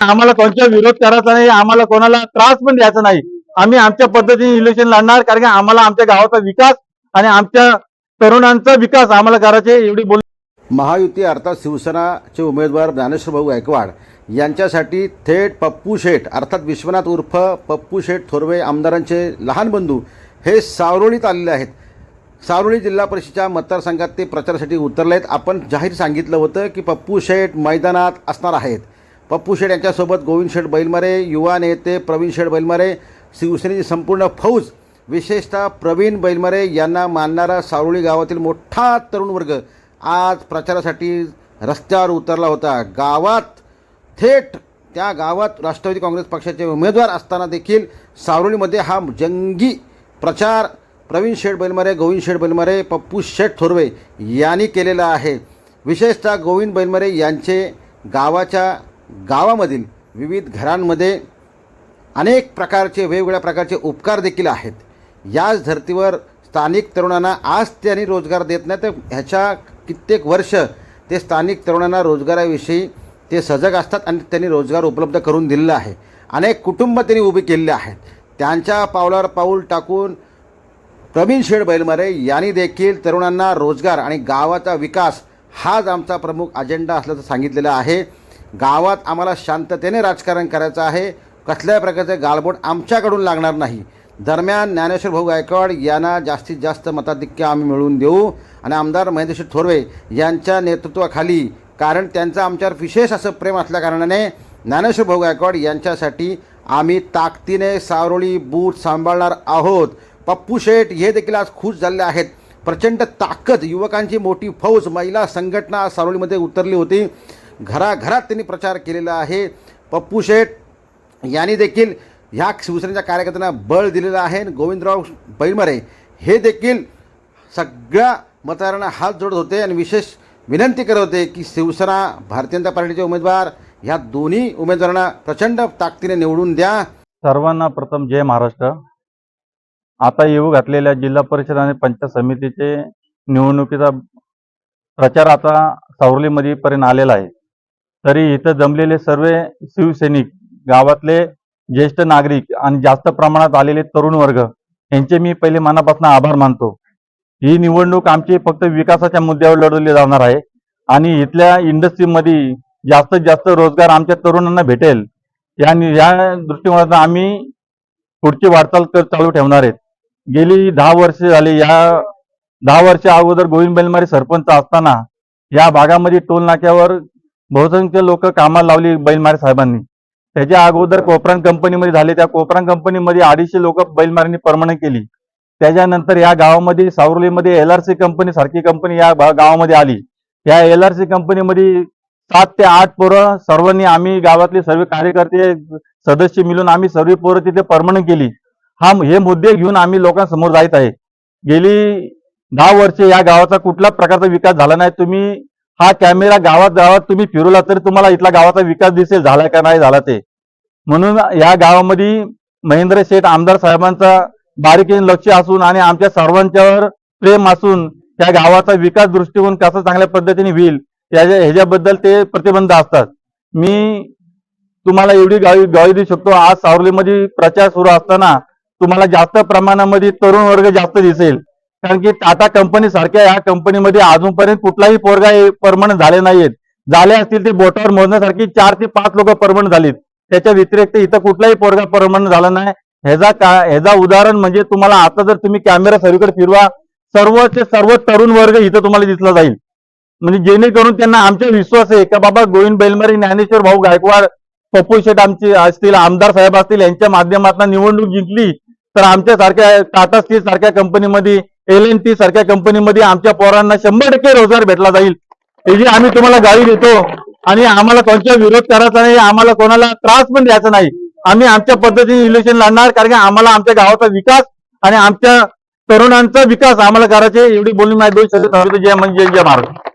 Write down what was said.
आम्हाला कोणत्या विरोध करायचा नाही आम्हाला कोणाला त्रास पण द्यायचा नाही. आम्ही आमच्या पद्धतीने इलेक्शन लढणार कारण की आम्हाला आमच्या गावाचा विकास आणि आमच्या तरुणांचा विकास आम्हाला करायचे एवढी बोल महायुती अर्थात शिवसेनाचे उमेदवार ज्ञानेश्वर भाऊ गायकवाड यांच्यासाठी थेट पप्पू शेठ अर्थात विश्वनाथ उर्फ पप्पू शेठ थोरवे आमदारांचे लहान बंधू हे सावरोळीत आलेले आहेत. सावरोळी जिल्हा परिषदेच्या मतदारसंघात ते प्रचारासाठी उतरले आहेत आपण जाहीर सांगितलं होतं की पप्पू शेठ मैदानात असणार आहेत. पप्पू शेठ यांच्यासोबत गोविंद शेठ बैलमारे युवा नेते प्रवीण शेठ बैलमारे शिवसेनेची संपूर्ण फौज विशेषतः प्रवीण बैलमारे यांना मानणारा सावरोळी गावातील मोठा तरुण वर्ग आज प्रचारासाठी रस्त्यावर उतरला होता. गावात थेट त्या गावात राष्ट्रवादी काँग्रेस पक्षाचे उमेदवार असताना देखील सावरोळीमध्ये हा जंगी प्रचार प्रवीण शेठ बैलमारे गोविंद शेठ बैलमारे पप्पू शेठ थोरवे यांनी केलेला आहे. विशेषतः गोविंद बैलमारे यांचे गावाच्या गावामधील विविध घरांमध्ये अनेक प्रकारचे वेगवेगळ्या प्रकारचे उपकार देखील आहेत. याच धर्तीवर स्थानिक तरुणांना आज त्यांनी रोजगार देत नाही तर ह्याच्या कित्येक वर्ष ते स्थानिक तरुणांना रोजगाराविषयी ते सजग असतात आणि त्यांनी रोजगार उपलब्ध करून दिलेला आहे. अनेक कुटुंब त्यांनी उभी केलेली आहेत. त्यांच्या पावलावर पाऊल टाकून प्रवीण शेड बैलमारे यांनी देखील तरुणांना रोजगार आणि गावाचा विकास हाच आमचा प्रमुख अजेंडा असल्याचं सांगितलेलं आहे. गावात आम्हाला शांततेने राजकारण करायचं आहे. कसल्याही प्रकारचे गालबोट आमच्याकडून लागणार नाही. दरम्यान ज्ञानेश्वर भाऊ गायकवाड यांना जास्तीत जास्त मताधिक्य आम्ही मिळवून देऊ. आणि आमदार महेंद्रशेठ थोरवे यांच्या नेतृत्वाखाली कारण त्यांचं आमच्यावर विशेष असं प्रेम असल्याकारणाने ज्ञानेश्वर भाऊ गायकवाड यांच्यासाठी आम्ही ताकदीने सावरोळी बूट सांभाळणार आहोत. पप्पू शेठ हे देखील आज खुश झालेले आहेत. प्रचंड ताकद युवकांची मोठी फौज महिला संघटना सारोळीमध्ये उतरली होती. घराघरात त्यांनी प्रचार केलेला आहे. पप्पू शेठ यांनी देखील ह्या शिवसेनेच्या कार्यकर्त्यांना बळ दिलेलं आहे. गोविंदराव बैलमरे हे देखील सगळ्या मतदारांना हात जोडत होते. आणि विशेष विनंती करत होते की शिवसेना भारतीय जनता पार्टीचे उमेदवार ह्या दोन्ही उमेदवारांना प्रचंड ताकदीने निवडून द्या. सर्वांना प्रथम जय महाराष्ट्र. आता येऊ घातलेल्या जिल्हा परिषद आणि पंचायत समितीचे निवडणुकीचा प्रचार आता सावरलीमध्ये पर्यंत आलेला आहे. तरी इथं जमलेले सर्व शिवसैनिक गावातले ज्येष्ठ नागरिक आणि जास्त प्रमाणात आलेले तरुण वर्ग यांचे मी पहिले मनापासून आभार मानतो. ही निवडणूक आमची फक्त विकासाच्या मुद्द्यावर लढवली जाणार आहे आणि इथल्या इंडस्ट्रीमध्ये जास्तीत जास्त रोजगार आमच्या तरुणांना भेटेल. या या दृष्टिकोनातून आम्ही पुढची वाटचाल कर चालू ठेवणार आहेत. गेली दहा वर्षे झाली या दहा वर्ष अगोदर गोविंद बेलमारी सरपंच असताना या भागामध्ये टोल नाक्यावर बहुसंख्य लोक कामाला लावली बैलमारे साहेबांनी. त्याच्या अगोदर कोपरान कंपनीमध्ये झाले. त्या कोपरान कंपनीमध्ये अडीचशे लोक बैलमारीने परमनंट केली. त्याच्यानंतर या गावामध्ये सावरलीमध्ये एल आर सी कंपनी सारखी कंपनी या गावामध्ये आली. या एल आर सी कंपनीमध्ये सात ते आठ पोरं सर्वांनी आम्ही गावातले सर्व कार्यकर्ते सदस्य मिळून आम्ही सर्व पोरं तिथे परमनंट केली. हा हे मुद्दे घेऊन आम्ही लोकांसमोर जायत आहे. गेली दहा वर्षे या गावाचा कुठला प्रकारचा विकास झाला नाही. तुम्ही हा कॅमेरा गावात गावात तुम्ही फिरवला तरी तुम्हाला इथला गावाचा विकास दिसेल झाला का नाही झाला ते. म्हणून या गावामध्ये महेंद्र शेठ आमदार साहेबांचा बारीकीने लक्ष असून आणि आमच्या सर्वांच्यावर प्रेम असून त्या गावाचा विकास दृष्टिकोन कसा चांगल्या पद्धतीने होईल याच्या ह्याच्याबद्दल ते प्रतिबंध असतात. मी तुम्हाला एवढी गावी गावी देऊ शकतो आज सावरलीमध्ये प्रचार सुरू असताना तुम्हाला जास्त प्रमाणामध्ये तरुण वर्ग जास्त दिसेल. कारण की टाटा कंपनी सारख्या या कंपनीमध्ये अजूनपर्यंत कुठलाही पोरगा परमनंट झाले नाहीयेत. झाले असतील ते बोटावर मोजण्यासारखी चार ते पाच लोक परमनंट झालीत. त्याच्या व्यतिरिक्त इथं कुठलाही पोरगा परमनंट झाला नाही. ह्याचा का ह्याचा उदाहरण म्हणजे तुम्हाला आता जर तुम्ही कॅमेरा सर्वीकडे फिरवा सर्वचे सर्व तरुण वर्ग इथं तुम्हाला दिसला जाईल. म्हणजे जेणेकरून त्यांना आमचा विश्वास आहे का बाबा गोविंद बैलमारी ज्ञानेश्वर भाऊ गायकवाड पप्पू शेठ आमचे असतील आमदार साहेब असतील यांच्या माध्यमातून निवडणूक जिंकली तर आमच्यासारख्या टाटा स्टील सारख्या कंपनीमध्ये एल एन टी सारख्या कंपनीमध्ये आमच्या पोरांना शंभर टक्के रोजगार भेटला जाईल. याची आम्ही तुम्हाला गाडी देतो आणि आम्हाला कोणत्या विरोध करायचा नाही आम्हाला कोणाला त्रास पण द्यायचा नाही. आम्ही आमच्या पद्धतीने इलेक्शन लढणार कारण की आम्हाला आमच्या गावाचा विकास आणि आमच्या तरुणांचा विकास आम्हाला करायचे एवढी बोलून नाही दोन शब्द जय म्हणजे जय महाराज